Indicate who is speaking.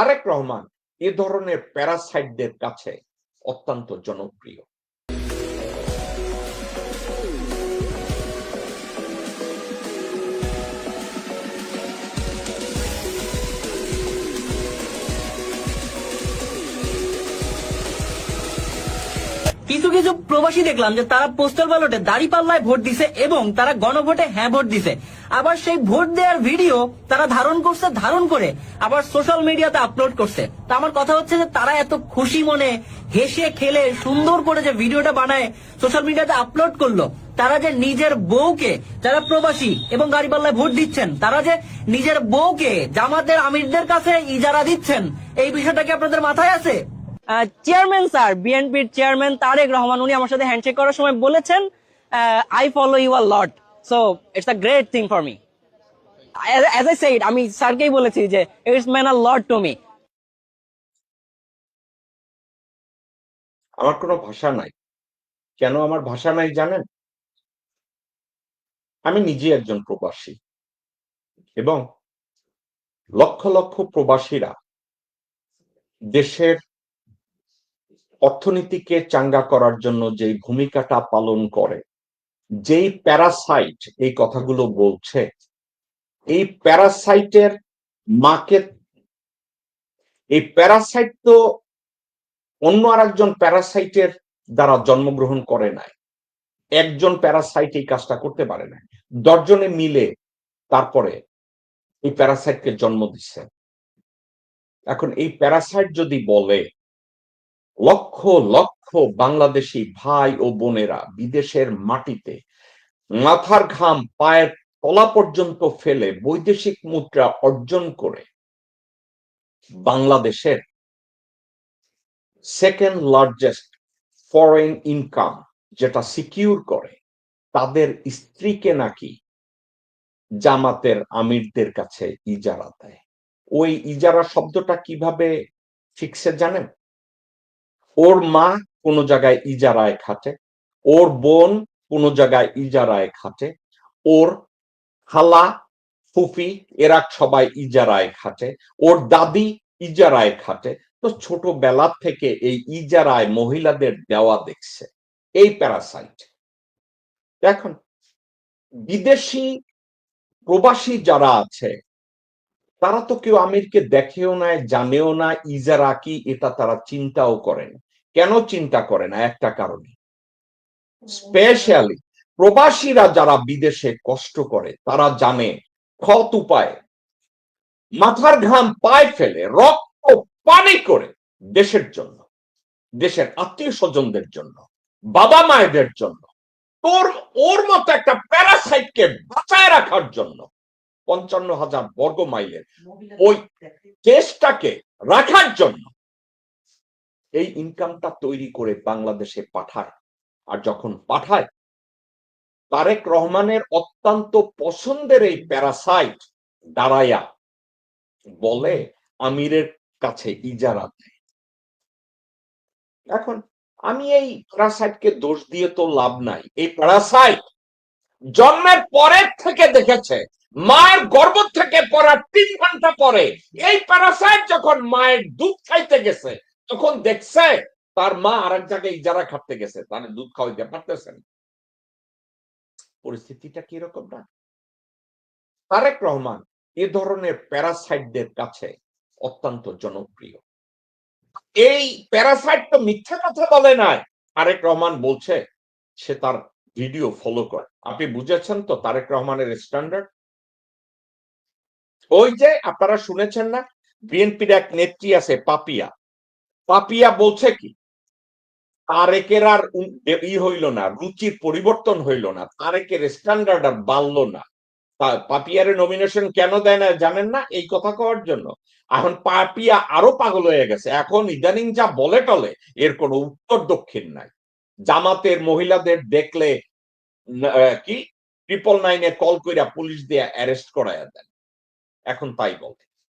Speaker 1: তারেক রহমান এ ধরনের প্যারাসাইটদের কাছে অত্যন্ত জনপ্রিয়।
Speaker 2: কিছু কিছু প্রবাসী দেখলাম যে তারা পোস্টাল ব্যালটে দাড়ি পাল্লায় ভোট দিছে এবং তারা গণভোটে হ্যাঁ ভোট দিছে। আবার সেই ভোট দেওয়ার ভিডিও তারা ধারণ করছে, ধারণ করে আবার সোশ্যাল মিডিয়াতে আপলোড করছে। তা আমার কথা হচ্ছে যে তারা এত খুশি মনে হেসে খেলে সুন্দর করে যে ভিডিওটা বানায় সোশ্যাল মিডিয়াতে আপলোড করল, তারা যে নিজের বউকে, যারা প্রবাসী এবং গাড়ি পাল্লায় ভোট দিচ্ছেন, তারা যে নিজের বউকে জামাতের আমিরদের কাছে ইজারা দিচ্ছেন, এই বিষয়টা কি আপনাদের মাথায় আছে? চেয়ারম্যান স্যার বিএনপির চেয়ারম্যান তারেক রহমান, উনি আমার সাথে হ্যান্ডশেক করার সময় বলেছেন I follow you a lot so it's a great thing for me as I said আমি স্যারকেই বলেছি যে it's man a lot to me
Speaker 1: আমার কোনো ভাষা নাই। কেন আমার ভাষা নাই জানেন? আমি নিজে একজন প্রবাসী। এবং লক্ষ লক্ষ প্রবাসীরা দেশের অর্থনীতিকে চাঙ্গা করার জন্য যে ভূমিকাটা পালন করে যেই প্যারাসাইট এই কথাগুলো বলছে, এই প্যারাসাইটের মাকে এই প্যারাসাইট তো অন্য আর একজন প্যারাসাইটের দ্বারা জন্মগ্রহণ করে নাই। একজন প্যারাসাইট এই কাজটা করতে পারে না দশজনে মিলে তারপরে এই প্যারাসাইটকে জন্ম দিচ্ছে এখন এই প্যারাসাইট যদি বলে, লক্ষ লক্ষ বাংলাদেশি ভাই ও বোনেরা বিদেশের মাটিতে মাথার ঘাম পায়ের তলা পর্যন্ত ফেলে বৈদেশিক মুদ্রা অর্জন করে বাংলাদেশের সেকেন্ড লার্জেস্ট ফরেন ইনকাম যেটা সিকিউর করে, তাদের স্ত্রীকে নাকি জামাতের আমিরদের কাছে ইজারা দেয়। ওই ইজারা শব্দটা কীভাবে শিখছে জানেন? ওর মা কোনো জায়গায় ইজারায় খাটে। ওর বোন কোনো জায়গায় ইজারায় খাটে। ওর খালা, ফুফি, এরা সবাই ইজারায় খাটে। ওর দাদি ইজারায় খাটে। তো ছোটবেলা থেকে এই ইজারায় মহিলাদের দেওয়া দেখছে। এই প্যারাসাইট এখন বিদেশি প্রবাসী যারা আছে, তারা তো কেউ আমিরকে দেখেও না জানেও না ইজারা কি, এটা তারা চিন্তাও করে না কেন চিন্তা করে না? একটা কারণে। স্পেশালি প্রবাসীরা যারা বিদেশে কষ্ট করে তারা জানে ক্ষত উপায়। মাথার ঘাম পায়ে ফেলে রক্ত পানি করে দেশের জন্য দেশের আত্মীয় স্বজনদের জন্য বাবা মায়েদের জন্য তোর ওর মতো একটা প্যারাসাইটকে বাঁচায় রাখার জন্য পঞ্চান্ন হাজার বর্গ মাইলের ওই দেশটাকে রাখার জন্য এই ইনকামটা তৈরি করে বাংলাদেশে পাঠায়। আর যখন পাঠায়, তারেক রহমানের অত্যন্ত পছন্দের এই প্যারাসাইট দাঁড়াইয়া বলে আমিরের কাছে ইজারা দেয়। এখন আমি এই প্যারাসাইটকে দোষ দিয়ে তো লাভ নাই। এই প্যারাসাইট জন্মের পরের থেকে দেখেছে, মায়ের গর্ভ থেকে পড়ার তিন ঘণ্টা পরে এই প্যারাসাইট যখন মায়ের দুধ খাইতে গেছে তখন দেখছে তার মা আর এক জায়গায় ইজারা খাটতে গেছে তাহলে দুধ খাওয়াইতে পারতেছেন পরিস্থিতিটা কীরকম না? তারেক রহমান এ ধরনের প্যারাসাইটদের কাছে অত্যন্ত জনপ্রিয়। এই প্যারাসাইট তো মিথ্যা কথা বলে নাই। তারেক রহমান বলছে সে তার ভিডিও ফলো করে। আপনি বুঝেছেন তো তারেক রহমানের স্ট্যান্ডার্ড? ওই যে আপনারা শুনেছেন না, বিএনপির এক নেত্রী আছে পাপিয়া। পাপিয়া বলছে কি? তারেকের আর ই হইল না, রুচির পরিবর্তন হইল না, তারেকের স্ট্যান্ডার্ড আর বাড়লো না। পাপিয়ারে নমিনেশন কেন দেয় না জানেন না? এই কথা কওয়ার জন্য। এখন পাপিয়া আরও পাগল হয়ে গেছে। এখন ইদানিং যা বলে টলে, এর কোনো উত্তর দক্ষিণ নাই। জামাতের মহিলাদের দেখলে কি? ট্রিপল নাইনে কল কইরা পুলিশ দিয়ে অ্যারেস্ট করাইয়া দেন। এখন তাই বলে।